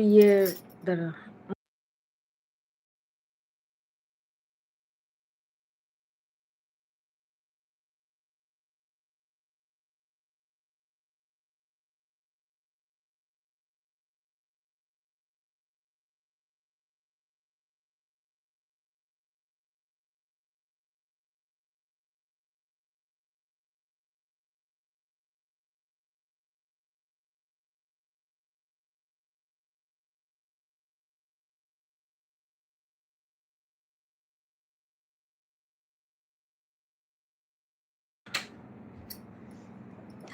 Є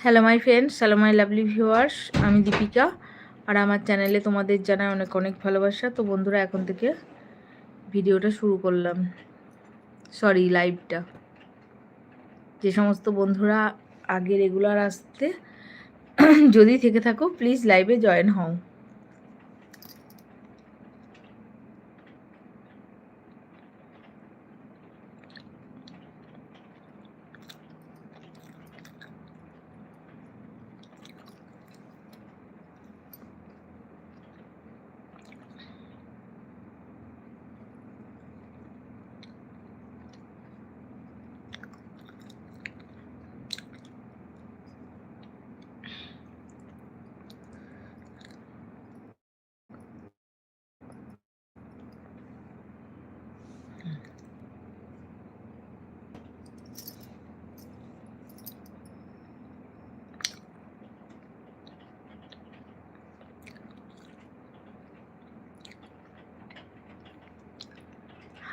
hello my friends hello my lovely viewers আমি দীপিকা। আর আমার চ্যানেলে তোমাদের জানায় অনেক অনেক ভালোবাসা। তো বন্ধুরা, এখন থেকে ভিডিওটা শুরু করলাম। সরি লাইভটা যে সমস্ত বন্ধুরা আগে রেগুলার আসতে, যদি থেকে থাকো প্লিজ লাইভে জয়েন হও।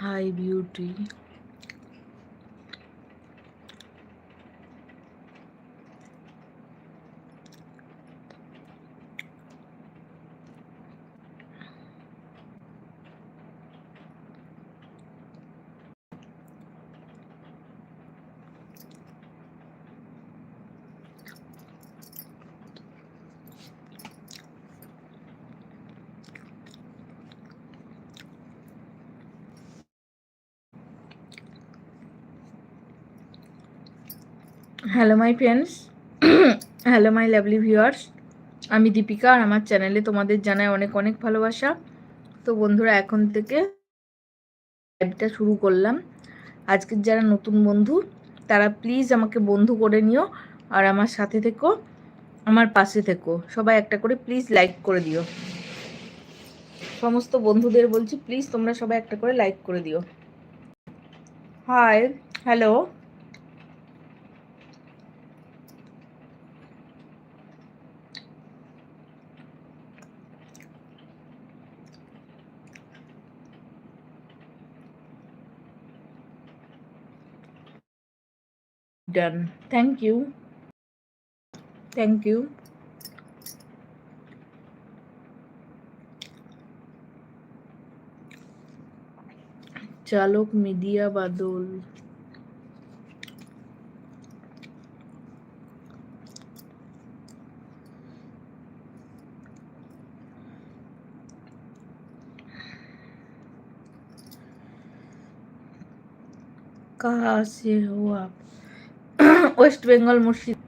Hi, beauty. Hello my friends hello my lovely viewers আমি দীপিকা আর আমার চ্যানেলে তোমাদের জানাই অনেক অনেক ভালোবাসা। তো বন্ধুরা, এখন থেকে লাইভটা শুরু করলাম। আজকের যারা নতুন বন্ধু, তারা প্লিজ আমাকে বন্ধু করে নিও আর আমার সাথে থেকো, আমার পাশে থেকো। সবাই একটা করে প্লিজ লাইক করে দিও। সমস্ত বন্ধুদের বলছি প্লিজ তোমরা সবাই একটা করে লাইক করে দিও। Hi hello done thank you thank you চালক মিডিয়া বাদল कहाँ से हो आप ওয়েস্ট বেঙ্গল মুর্শিদ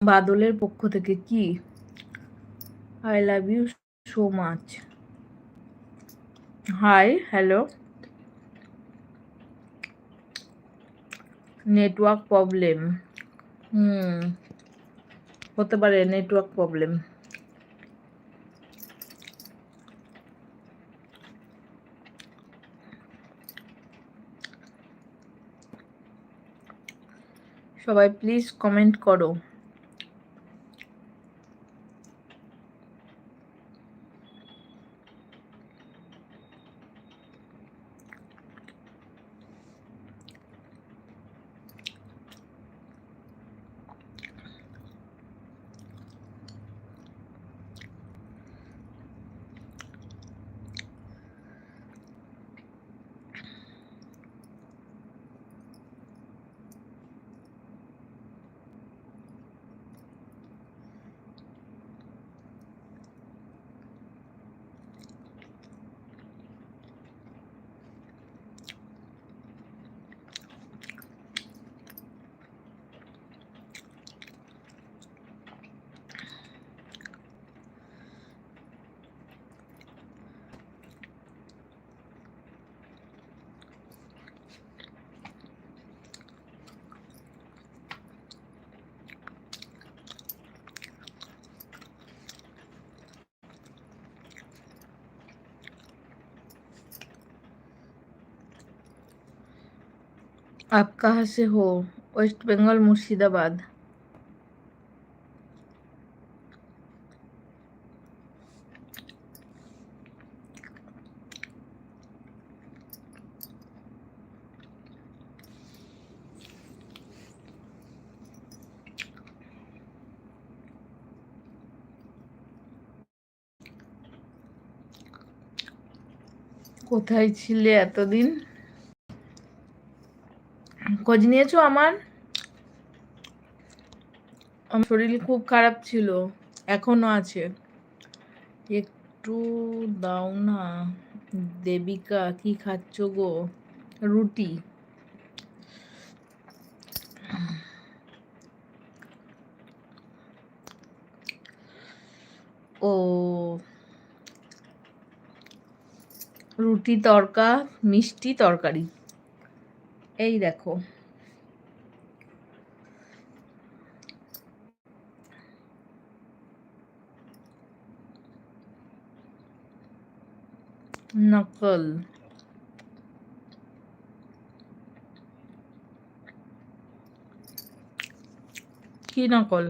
বাদলের পক্ষ থেকে কি? I love you so much hi hello network problem hmm হতে পারে নেটওয়ার্ক প্রবলেম সবাই প্লিজ কমেন্ট করো। आप कहाँ से हो वेस्ट बंगाल मुर्शिदाबाद কোথায় ছিলে এতদিন খোঁজ নিয়েছো আমার? আমার শরীর খুব খারাপ ছিল, এখনও আছে। একটু দাও না, দেবিকা কি খাচ্ছ গো? রুটি। ও, রুটি তরকা, মিষ্টি তরকারি। এই দেখো। নকল কি নকল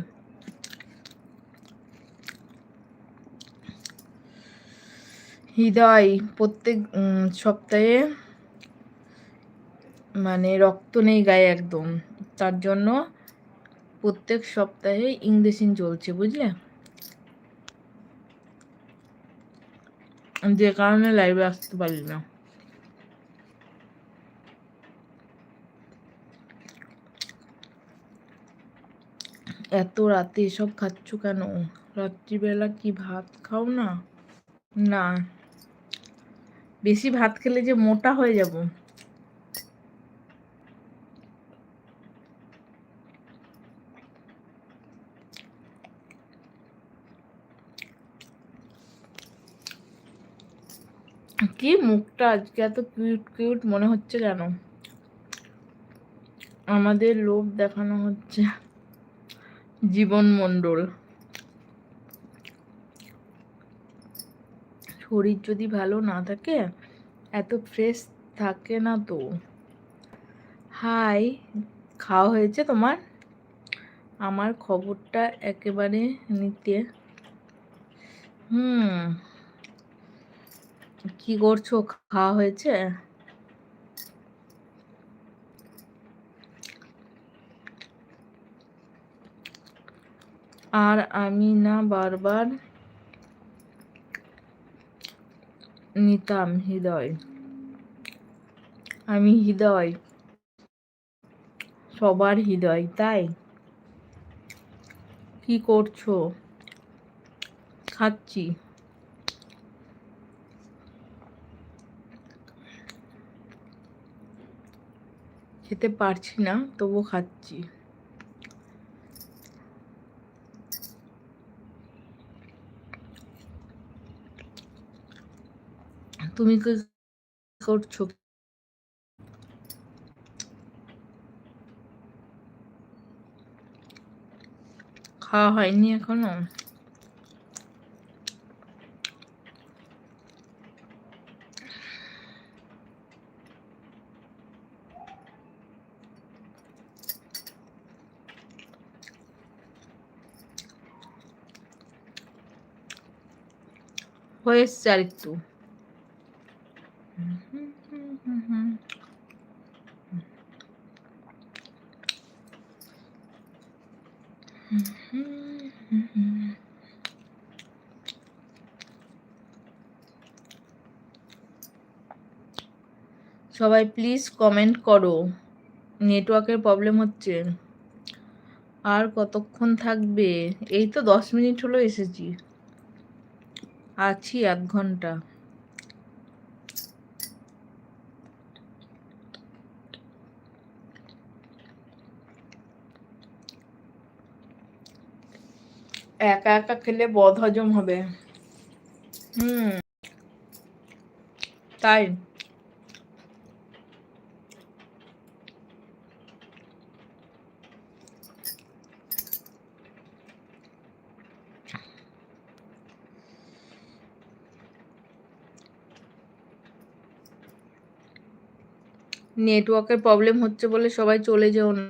হৃদয় প্রত্যেক সপ্তাহে মানে রক্ত নেই গায়ে একদম। তার জন্য প্রত্যেক সপ্তাহে ইংরেজিন চলছে, বুঝলে? যে কারণে লাইভে আসতে পারি না। এত রাতে এসব খাচ্ছ কেন? রাত্রিবেলা কি ভাত খাও না? না। বেশি ভাত খেলে যে মোটা হয়ে যাব। কি মুখটা আজকে এত কিউট কিউট মনে হচ্ছে কেন আমাদের লোভ দেখানো হচ্ছে জীবন মণ্ডল। শরীর যদি ভালো না থাকে, এত ফ্রেশ থাকে না তো? হাই খাওয়া হয়েছে তোমার? আমার খবরটা একেবারে নিতে। হুম কি করছ? খাওয়া হয়েছে? আর আমি না বারবার নিতাম হৃদয়। আমি হৃদয়। সবার হৃদয়, তাই? কি করছ? খাচ্ছি। খেতে পারছি না তবু খাচ্ছি। তুমি কি করছ? খাওয়া হয়নি এখনও? হয়ে এসছে আর একটু সবাই প্লিজ কমেন্ট করো। নেটওয়ার্কের প্রবলেম হচ্ছে। আর কতক্ষণ থাকবে? এই তো দশ মিনিট হলো এসেছি। আছি এক ঘণ্টা। একা একা খেলে বদ হজম হবে। হুম। তাই। নেটওয়ার্কের প্রবলেম হচ্ছে বলে সবাই চলে যেও না।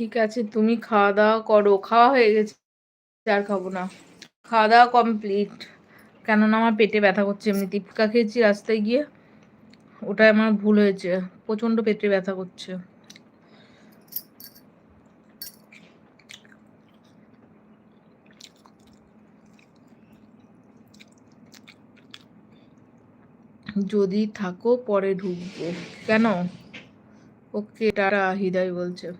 ঠিক আছে, তুমি খাওয়া দাওয়া করো। খাওয়া হয়ে গেছে, আর খাব না। খাওয়া দাওয়া কমপ্লিট কেননা আমার পেটে ব্যথা করছে। এমনি দীপিকা খেয়েছি রাস্তায় গিয়ে। ওটাই আমার ভুল হয়েছে। প্রচণ্ড পেটে ব্যথা করছে। যদি থাকো, পরে ঢুকবো। কেন? ওকে টারা হৃদয় বলছে।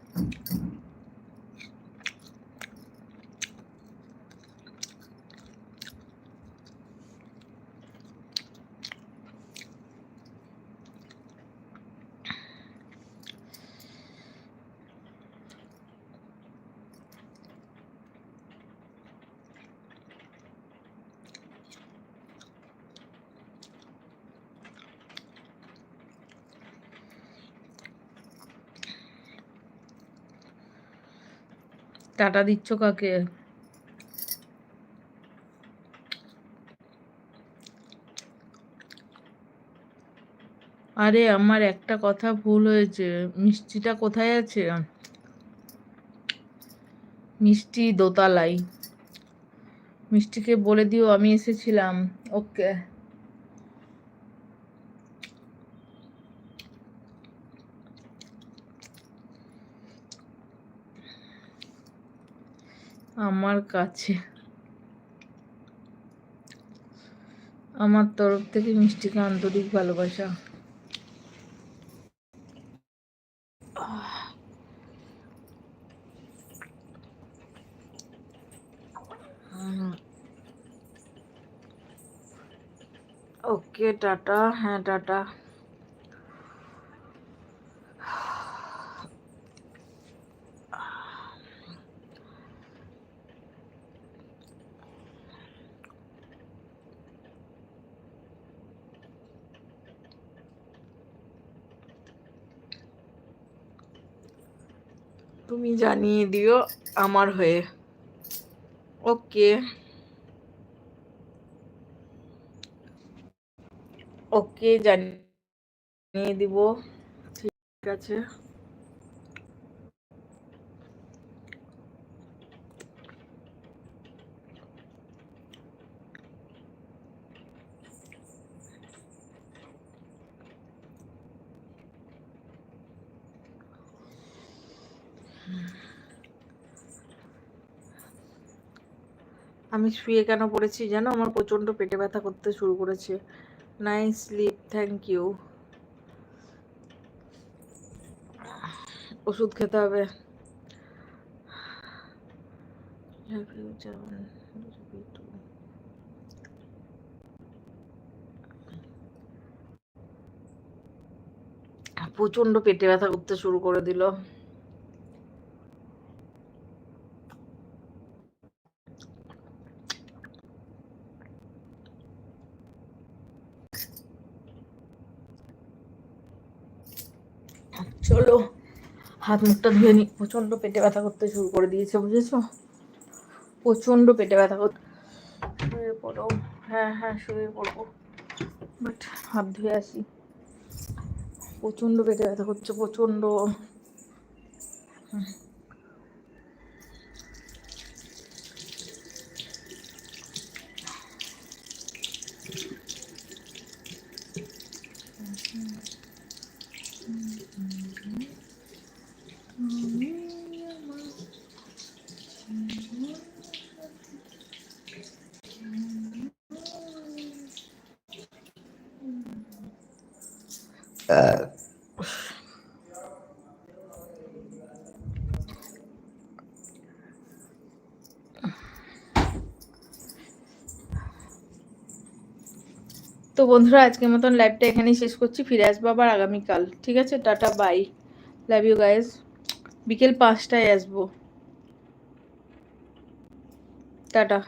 টাটা দিচ্ছ কাকে? আরে, আমার একটা কথা ভুল হয়েছে। মিষ্টিটা কোথায় আছে? মিষ্টি দোতালাই মিষ্টিকে বলে দিও, আমি এসেছিলাম। ওকে। আমার কাছে। আমার তরফ থেকে মিষ্টিকে আন্তরিক ভালোবাসা। Okay tata. হ্যাঁ টাটা। তুমি জানিয়ে দিও আমার হয়ে। ওকে। ওকে জানিয়ে দিব। ঠিক আছে। আমি শুয়ে কেন পড়েছি জানো? আমার প্রচণ্ড পেটে ব্যথা করতে শুরু করেছে। নাইস স্লিপ থ্যাংক ইউ ওষুধ খেতে হবে। প্রচণ্ড পেটে ব্যথা করতে শুরু করে দিল চলো হাত মুখটা ধুয়ে নি। প্রচণ্ড পেটে ব্যথা করতে শুরু করে দিয়েছে, বুঝেছ? প্রচণ্ড পেটে ব্যথা করতে শুয়ে পড়ো। হ্যাঁ হ্যাঁ শুয়ে পড়ব। বাট হাত ধুয়ে আসি। প্রচণ্ড পেটে ব্যথা করছে প্রচণ্ড তো বন্ধুরা, আজকের মতন লাইভটা এখানেই শেষ করছি। ফিরে আসব আবার আগামীকাল, ঠিক আছে? Tata bye love you guys বিকেল পাঁচটায় আসব। টাটা।